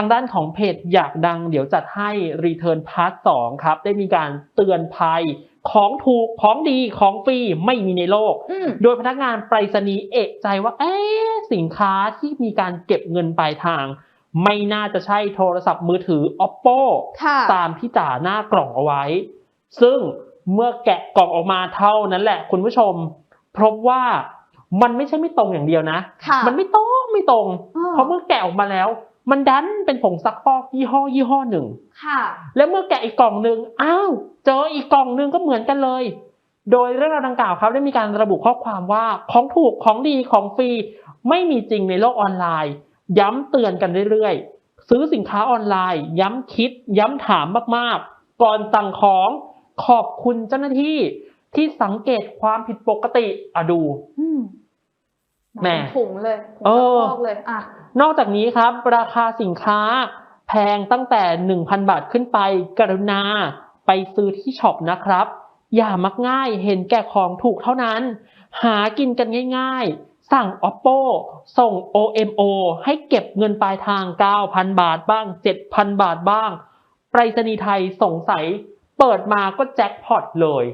างด้านของเพจอยากดังเดี๋ยวจัดให้ Return Part 2 ครับ ได้มีการเตือนภัยของถูกของดีของฟรีไม่มีในโลกอืมโดยพนักงานไปรษณีย์เอกใจว่า เอ๊ะสินค้าที่มีการเก็บเงินปลายทาง ไม่น่าจะใช่โทรศัพท์มือถือ oppo ค่ะตามที่จ่าหน้ากล่องเอาไว้ ซึ่งเมื่อแกะกล่องออกมาเท่านั้นแหละคุณผู้ชมพบว่ามันไม่ใช่ไม่ตรงอย่างเดียวนะค่ะมันไม่ตรงไม่ตรงอ้อเพราะเมื่อแกะออกมาแล้ว มันดันเป็นผงซักฟอกยี่ห้อยี่ห้อหนึ่ง ค่ะ และเมื่อแกะอีกกล่องหนึ่งอ้าว เจออีกกล่องหนึ่งก็เหมือนกันเลย โดยเรื่องราวดังกล่าวครับได้มีการระบุข้อความว่าของถูกของดีของฟรีไม่มีจริงในโลกออนไลน์ ย้ำเตือนกันเรื่อยๆ ซื้อสินค้าออนไลน์ ย้ำคิด ย้ำถามมากๆ ก่อนสั่งของขอบคุณเจ้าหน้าที่ที่สังเกตความผิดปกติอะดูอืม แหม่ถุงเลยถุงเออซักฟอกเลยอะนอกจากนี้ครับ ราคาสินค้าแพงตั้งแต่ 1,000 บาทขึ้นไปกรุณาไปซื้อที่ช็อปนะครับ อย่ามักง่ายเห็นแก่ของถูกเท่านั้น หากินกันง่ายๆ สั่ง oppo ส่ง OMO ให้เก็บเงินปลายทาง 9,000 บาทบ้าง 7,000 บาทบ้างไปรษณีย์ไทยสงสัย เปิดมาก็แจ็คพอตเลย